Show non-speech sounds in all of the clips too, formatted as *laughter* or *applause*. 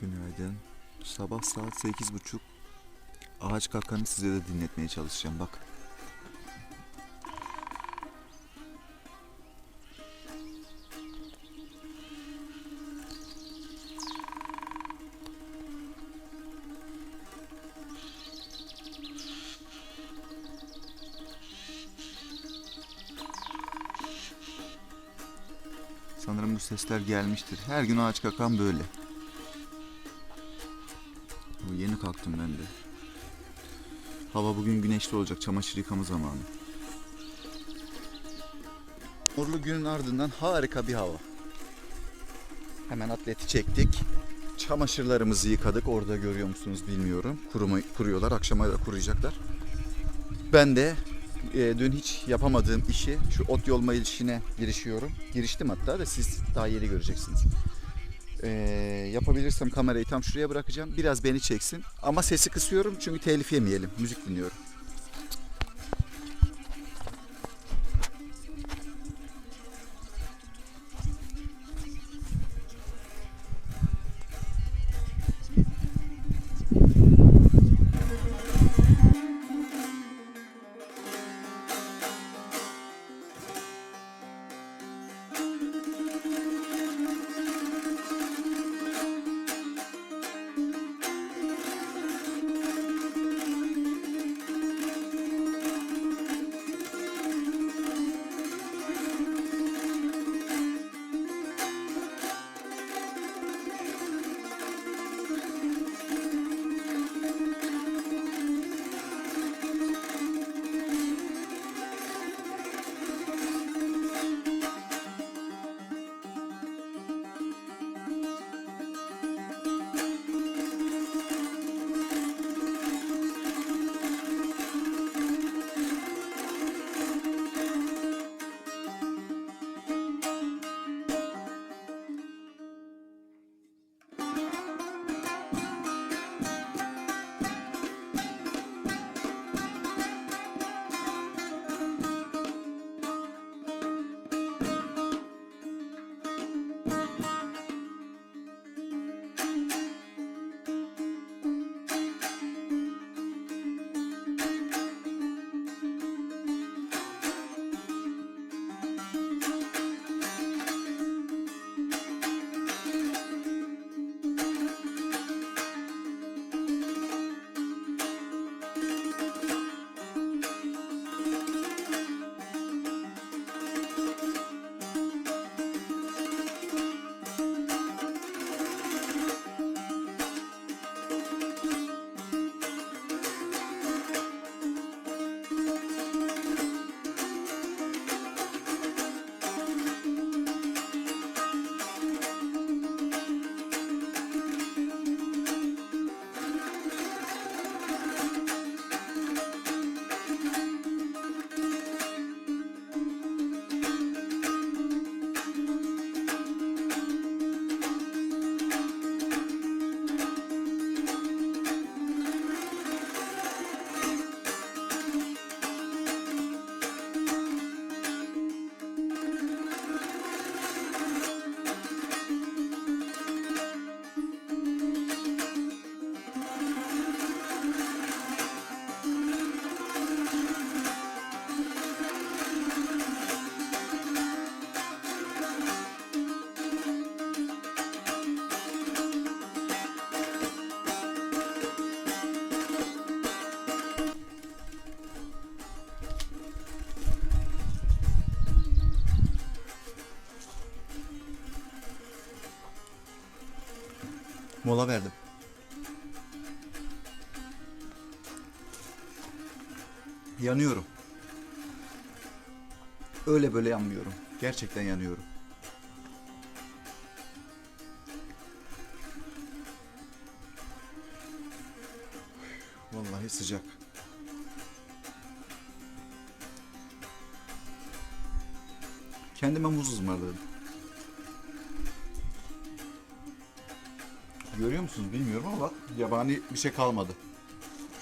Günaydın. Sabah saat sekiz buçuk. Ağaç kakanı size de dinletmeye çalışacağım bak. Sanırım bu sesler gelmiştir. Her gün ağaç kakan böyle. Bu Yeni kalktım ben de. Hava bugün güneşli olacak. Çamaşır yıkama zamanı. Nurlu günün ardından harika bir hava. Hemen atleti çektik. Çamaşırlarımızı yıkadık. Orada görüyor musunuz bilmiyorum. Kuruma, kuruyorlar. Akşama da kuruyacaklar. Ben de e, dün hiç yapamadığım işi şu ot yolma işine girişiyorum. Giriştim hatta da siz daha yeni göreceksiniz. Ee, yapabilirsem kamerayı tam şuraya bırakacağım. Biraz beni çeksin. Ama sesi kısıyorum çünkü telif yemeyelim. Müzik dinliyorum. Mola verdim. Yanıyorum. Öyle böyle yanmıyorum. Gerçekten yanıyorum. Vallahi sıcak. Kendime muz ısmarladım. Görüyor musunuz bilmiyorum ama bak yabani bir şey kalmadı.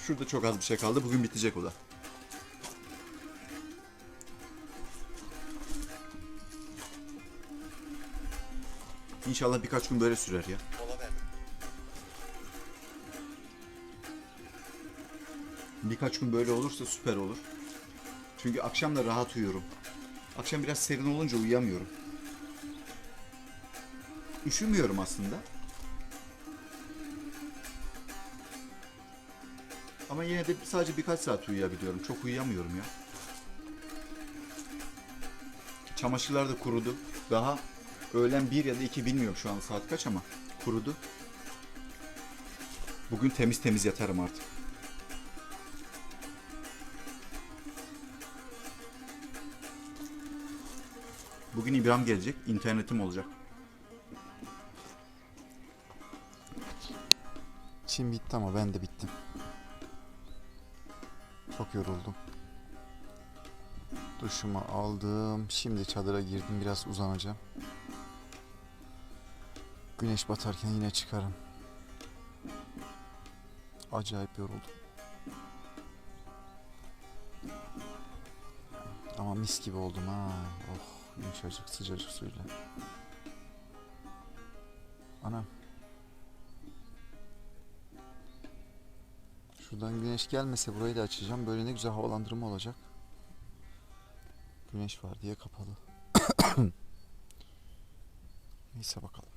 Şurada çok az bir şey kaldı. Bugün bitecek o da. İnşallah birkaç gün böyle sürer ya. Birkaç gün böyle olursa süper olur. Çünkü akşam da rahat uyuyorum. Akşam biraz serin olunca uyuyamıyorum. Üşümüyorum aslında. Ama yine de sadece birkaç saat uyuyabiliyorum. Çok uyuyamıyorum ya. Çamaşırlar da kurudu. Daha öğlen 1 ya da 2 bilmiyorum şu an saat kaç ama kurudu. Bugün temiz temiz yatarım artık. Bugün İbrahim gelecek. internetim olacak. Çin bitti ama ben de bittim. Çok yoruldum. Duşumu aldım. Şimdi çadıra girdim. Biraz uzanacağım. Güneş batarken yine çıkarım. Acayip yoruldum. Ama mis gibi oldum ha. Oh yumuşacık sıcacık suyla. Anam. Şuradan güneş gelmese burayı da açacağım. Böyle ne güzel havalandırma olacak. Güneş var diye kapalı. *coughs* Neyse bakalım.